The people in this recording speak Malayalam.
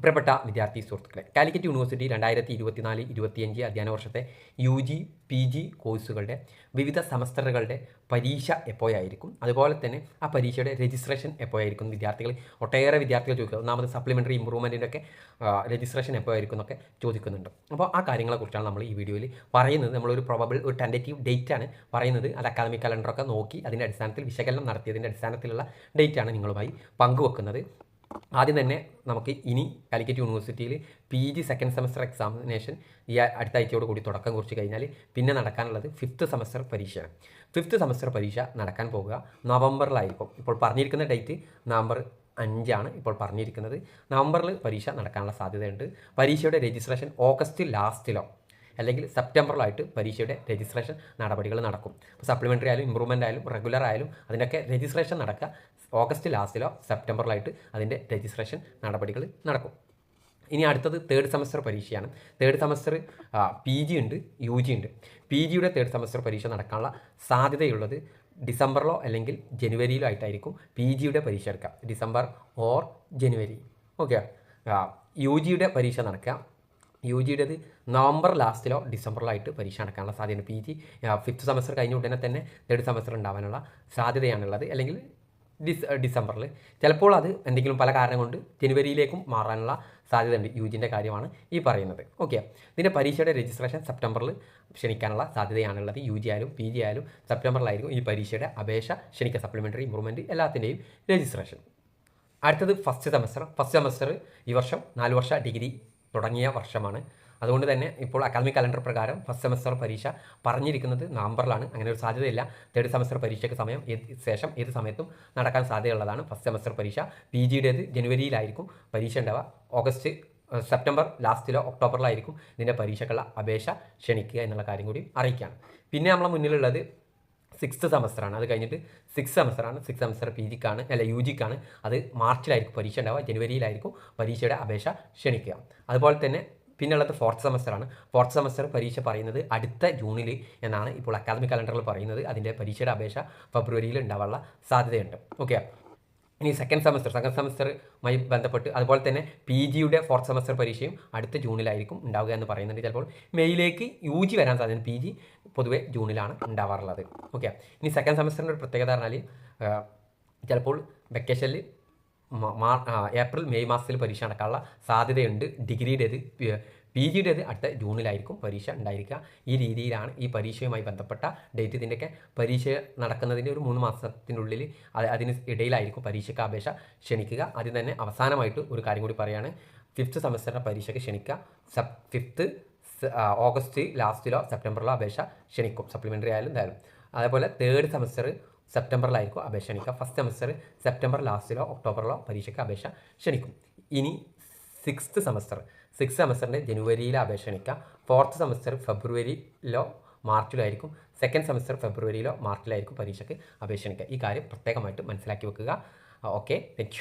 പ്രിയപ്പെട്ട വിദ്യാർത്ഥി സുഹൃത്തുക്കളെ. കാലിക്കറ്റ് യൂണിവേഴ്സിറ്റി രണ്ടായിരത്തി ഇരുപത്തിനാല് ഇരുപത്തിയഞ്ച് അധ്യയന വർഷത്തെ യു ജി പി ജി കോഴ്സുകളുടെ വിവിധ സെമസ്റ്ററുകളുടെ പരീക്ഷ എപ്പോഴായിരിക്കും അതുപോലെ തന്നെ ആ പരീക്ഷയുടെ രജിസ്ട്രേഷൻ എപ്പോഴായിരിക്കും വിദ്യാർത്ഥികൾ ഒട്ടേറെ വിദ്യാർത്ഥികൾ ചോദിക്കുക ഒന്നാമത് സപ്ലിമെന്ററി ഇമ്പ്രൂവ്മെന്റിന്റെയൊക്കെ രജിസ്ട്രേഷൻ എപ്പോഴായിരിക്കും എന്നൊക്കെ ചോദിക്കുന്നുണ്ട്. അപ്പോൾ ആ കാര്യങ്ങളെക്കുറിച്ചാണ് നമ്മൾ ഈ വീഡിയോയിൽ പറയുന്നത്. നമ്മളൊരു പ്രോബബിൾ ഒരു ടെന്റേറ്റീവ് ഡേറ്റ് ആണ് പറയുന്നത്. അത് അക്കാദമിക് കലണ്ടറൊക്കെ നോക്കി അതിന്റെ അടിസ്ഥാനത്തിൽ വിശകലനം നടത്തിയതിന്റെ അടിസ്ഥാനത്തിലുള്ള ഡേറ്റാണ് നിങ്ങളുമായി പങ്കുവെക്കുന്നത്. ആദ്യം തന്നെ നമുക്ക് ഇനി കാലിക്കറ്റ് യൂണിവേഴ്സിറ്റിയിൽ P G second semester examination ഈ അടുത്ത ആഴ്ചയോട് കൂടി തുടക്കം കുറിച്ച് കഴിഞ്ഞാൽ പിന്നെ നടക്കാനുള്ളത് ഫിഫ്ത്ത് സെമസ്റ്റർ പരീക്ഷയാണ്. ഫിഫ്ത്ത് സെമസ്റ്റർ പരീക്ഷ നടക്കാൻ പോകുക നവംബറിലായിരിക്കും. ഇപ്പോൾ പറഞ്ഞിരിക്കുന്ന ഡേറ്റ് നവംബർ അഞ്ചാണ് ഇപ്പോൾ പറഞ്ഞിരിക്കുന്നത്. നവംബറിൽ പരീക്ഷ നടക്കാനുള്ള സാധ്യതയുണ്ട്. പരീക്ഷയുടെ രജിസ്ട്രേഷൻ ഓഗസ്റ്റ് ലാസ്റ്റിലോ അല്ലെങ്കിൽ സെപ്റ്റംബറിലായിട്ട് പരീക്ഷയുടെ രജിസ്ട്രേഷൻ നടപടികൾ നടക്കും. സപ്ലിമെന്ററി ആയാലും ഇമ്പ്രൂവ്മെന്റ് ആയാലും റെഗുലർ ആയാലും അതിന്റെയൊക്കെ രജിസ്ട്രേഷൻ നടക്കുക. ഓഗസ്റ്റ് ലാസ്റ്റിലോ സെപ്റ്റംബറിലായിട്ട് അതിന്റെ രജിസ്ട്രേഷൻ നടപടികൾ നടക്കും. ഇനി അടുത്തത് തേർഡ് സെമസ്റ്റർ പരീക്ഷയാണ്. തേർഡ് സെമസ്റ്റർ പി ജി ഉണ്ട് യു ജി ഉണ്ട്. പി ജിയുടെ തേർഡ് സെമസ്റ്റർ പരീക്ഷ നടക്കാനുള്ള സാധ്യതയുള്ളത് ഡിസംബറിലോ അല്ലെങ്കിൽ ജനുവരിയിലോ ആയിട്ടായിരിക്കും പി ജിയുടെ പരീക്ഷ എടുക്കുക. December or January. Okay U ജിയുടെ പരീക്ഷ നടക്കുക. യു ജിയുടേത് നവംബർ ലാസ്റ്റിലോ ഡിസംബറിലായിട്ട് പരീക്ഷ നടക്കാനുള്ള സാധ്യതയാണ്. പി ജി ഫിഫ്ത്ത് സെമസ്റ്റർ കഴിഞ്ഞ ഉടനെ തന്നെ തേർഡ് സെമസ്റ്റർ ഉണ്ടാവാനുള്ള സാധ്യതയാണുള്ളത്. അല്ലെങ്കിൽ ഡിസ് ഡിസംബറിൽ ചിലപ്പോൾ അത് എന്തെങ്കിലും പല കാരണം കൊണ്ട് ജനുവരിയിലേക്കും മാറാനുള്ള സാധ്യതയുണ്ട്. യു ജിന്റെ കാര്യമാണ് ഈ പറയുന്നത്. ഓക്കെ. ഇതിന്റെ പരീക്ഷയുടെ രജിസ്ട്രേഷൻ സെപ്റ്റംബറിൽ ക്ഷണിക്കാനുള്ള സാധ്യതയാണുള്ളത്. യു ജി ആയാലും പി ജി ആയാലും സെപ്റ്റംബറിലായിരിക്കും ഈ പരീക്ഷയുടെ അപേക്ഷ ക്ഷണിക്കുക സപ്ലിമെന്ററി ഇമ്പ്രൂവ്മെന്റ് എല്ലാത്തിന്റെയും രജിസ്ട്രേഷൻ. അടുത്തത് ഫസ്റ്റ് സെമസ്റ്റർ. ഫസ്റ്റ് സെമസ്റ്റർ ഈ വർഷം നാല് വർഷ ഡിഗ്രി തുടങ്ങിയ വർഷമാണ്. അതുകൊണ്ട് തന്നെ ഇപ്പോൾ അക്കാദമിക് കലണ്ടർ പ്രകാരം ഫസ്റ്റ് സെമസ്റ്റർ പരീക്ഷ പറഞ്ഞിരിക്കുന്നത് നവംബറിലാണ്. അങ്ങനെ ഒരു സാധ്യതയില്ല. തേർഡ് സെമസ്റ്റർ പരീക്ഷയ്ക്ക് സമയം ശേഷം ഏത് സമയത്തും നടക്കാൻ സാധ്യതയുള്ളതാണ് ഫസ്റ്റ് സെമസ്റ്റർ പരീക്ഷ. പി ജിയുടേത് ജനുവരിയിലായിരിക്കും പരീക്ഷ ഉണ്ടാവുക. ഓഗസ്റ്റ് സെപ്റ്റംബർ ലാസ്റ്റിലോ ഒക്ടോബറിലായിരിക്കും ഇതിന്റെ പരീക്ഷയ്ക്കുള്ള അപേക്ഷ ക്ഷണിക്കുക എന്നുള്ള കാര്യം കൂടി അറിയിക്കുകയാണ്. പിന്നെ നമ്മളെ മുന്നിലുള്ളത് സിക്സ്ത് സെമസ്റ്ററാണ് അത് കഴിഞ്ഞിട്ട് സിക്സ് സെമസ്റ്ററാണ് സിക്സ് സെമസ്റ്റർ പി ജിക്കാണ് അല്ല യു ജിക്കാണ് അത് മാർച്ചിലായിരിക്കും പരീക്ഷ ഉണ്ടാവുക. ജനുവരിയിലായിരിക്കും പരീക്ഷയുടെ അപേക്ഷ ക്ഷണിക്കുക. അതുപോലെ തന്നെ പിന്നുള്ളത് ഫോർത്ത് സെമസ്റ്ററാണ് ഫോർത്ത് സെമസ്റ്റർ പരീക്ഷ പറയുന്നത് അടുത്ത ജൂണിൽ എന്നാണ് ഇപ്പോൾ അക്കാദമിക് കലണ്ടറിൽ പറയുന്നത്. അതിന്റെ പരീക്ഷയുടെ അപേക്ഷ ഫെബ്രുവരിയിൽ ഉണ്ടാവാനുള്ള സാധ്യതയുണ്ട്. ഓക്കെ ഇനി സെക്കൻഡ് സെമസ്റ്റർ സെക്കൻഡ് സെമസ്റ്ററുമായി ബന്ധപ്പെട്ട് അതുപോലെ തന്നെ പി ജിയുടെ ഫോർത്ത് സെമസ്റ്റർ പരീക്ഷയും അടുത്ത ജൂണിലായിരിക്കും ഉണ്ടാവുക എന്ന് പറയുന്നുണ്ട്. ചിലപ്പോൾ മെയ്യിലേക്ക് യു ജി വരാൻ സാധ്യത പി ജി പൊതുവെ ജൂണിലാണ് ഉണ്ടാവാറുള്ളത്. ഓക്കെ ഇനി സെക്കൻഡ് സെമസ്റ്ററിന്റെ ഒരു പ്രത്യേകത പറഞ്ഞാൽ ചിലപ്പോൾ വെക്കേഷനിൽ ഏപ്രിൽ മെയ് മാസത്തിൽ പരീക്ഷ നടക്കാനുള്ള സാധ്യതയുണ്ട്. ഡിഗ്രിയുടേത് പി ജിയുടേത് അടുത്ത ജൂണിലായിരിക്കും പരീക്ഷ ഉണ്ടായിരിക്കുക. ഈ രീതിയിലാണ് ഈ പരീക്ഷയുമായി ബന്ധപ്പെട്ട ഡേറ്റ് ഇതിന്റെയൊക്കെ പരീക്ഷ നടക്കുന്നതിന്റെ ഒരു മൂന്ന് മാസത്തിനുള്ളിൽ അതിന് ഇടയിലായിരിക്കും പരീക്ഷയ്ക്ക് അപേക്ഷ ക്ഷണിക്കുക. ആദ്യം തന്നെ അവസാനമായിട്ട് ഒരു കാര്യം കൂടി പറയുകയാണ്. ഫിഫ്ത്ത് സെമസ്റ്ററിന്റെ പരീക്ഷയ്ക്ക് ക്ഷണിക്കുക. സബ് ഫിഫ്ത്ത് ഓഗസ്റ്റ് ലാസ്റ്റിലോ സെപ്റ്റംബറിലോ അപേക്ഷ ക്ഷണിക്കും. സപ്ലിമെന്ററി ആയാലും എന്തായാലും. അതേപോലെ തേർഡ് സെമസ്റ്റർ സെപ്റ്റംബറിലായിരിക്കും അപേക്ഷ ക്ഷണിക്കുക. ഫസ്റ്റ് സെമസ്റ്റർ സെപ്റ്റംബർ ലാസ്റ്റിലോ ഒക്ടോബറിലോ പരീക്ഷയ്ക്ക് അപേക്ഷ ക്ഷണിക്കും. ഇനി സിക്സ്ത് സെമസ്റ്റർ സിക്സ് സെമസ്റ്ററിന്റെ ജനുവരിയിൽ അപേക്ഷ ക്ഷണിക്കാം. ഫോർത്ത് സെമസ്റ്റർ ഫെബ്രുവരിയിലോ മാർച്ചിലോ ആയിരിക്കും സെക്കൻഡ് സെമസ്റ്റർ ഫെബ്രുവരിയിലോ മാർച്ചിലായിരിക്കും പരീക്ഷയ്ക്ക് അപേക്ഷ ക്ഷണിക്കുക. ഈ കാര്യം പ്രത്യേകമായിട്ട് മനസ്സിലാക്കി വെക്കുക. ഓക്കെ. താങ്ക്